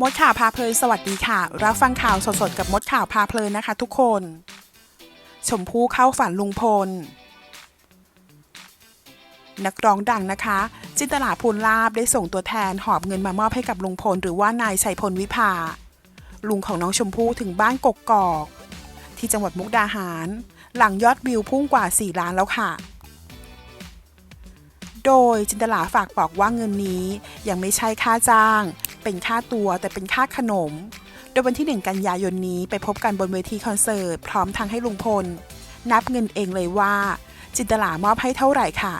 มดข่าวพาเพลินสวัสดีค่ะ รับฟังข่าวสดๆ กับมดข่าวพาเพลินนะคะทุกคน ชมพู่เข้าฝันลุงพล นักร้องดังนะคะ จินตลาภูลลาบได้ส่งตัวแทนหอบเงินมามอบให้กับลุงพล หรือว่านายชัยพลวิภา ลุงของน้องชมพู่ถึงบ้านกกอก ที่จังหวัดมุกดาหาร หลังยอดวิวพุ่งกว่า 4 ล้านแล้วค่ะ โดยจินตลาฝากบอกว่าเงินนี้ยังไม่ใช่ค่าจ้าง เป็นค่าตัวแต่เป็นค่าขนม โดยวันที่ 1 กันยายนนี้ไปพบกันบนเวทีคอนเสิร์ต พร้อมทางให้ลุงพล นับเงินเองเลยว่า จินตลามอบให้เท่าไหร่ค่ะ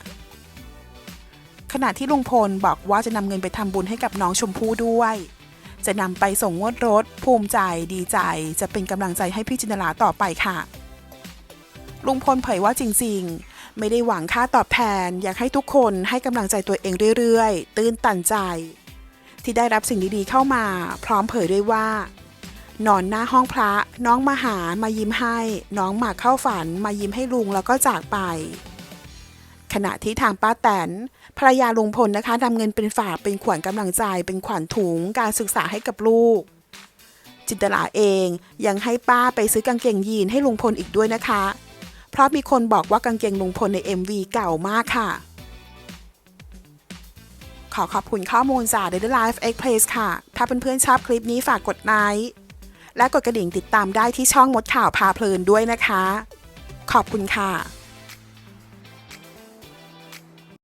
ขณะที่ลุงพลบอกว่าจะนำเงินไปทำบุญให้กับน้องชมพู่ด้วย จะนำไปส่งงวดรถภูมิใจดีใจ จะเป็นกำลังใจให้พี่จินตลาต่อไปค่ะ ลุงพลเผยว่าจริง ๆ ไม่ได้หวังค่าตอบแทน อยากให้ทุกคนให้กำลังใจตัวเองเรื่อยๆ ตื้นตันใจ ที่ได้รับสิ่งดีๆเข้ามา พร้อมเผยด้วยว่า นอนหน้าห้องพระ น้องมาหามายิ้มให้ น้องหมากเข้าฝัน มายิ้มให้ลุงแล้วก็จากไป ขณะที่ทางป้าแตนภรรยาลุงพลนะคะนำเงินเป็นฝากเป็นขวัญกำลังใจ เป็นขวัญถุงการศึกษาให้กับลูกจินตลาเองยังให้ป้าไปซื้อกางเกงยีนให้ลุงพลอีกด้วยนะคะ เพราะมีคนบอกว่ากางเกงลุงพลใน MV เก่ามากค่ะ ขอขอบคุณข้อมูลจาก Daily Life X Place ค่ะ ถ้าเพื่อนๆชอบคลิปนี้ฝากกดไลค์และกดกระดิ่งติดตามได้ที่ช่องมดข่าวพาเพลินด้วยนะคะ ขอบคุณค่ะ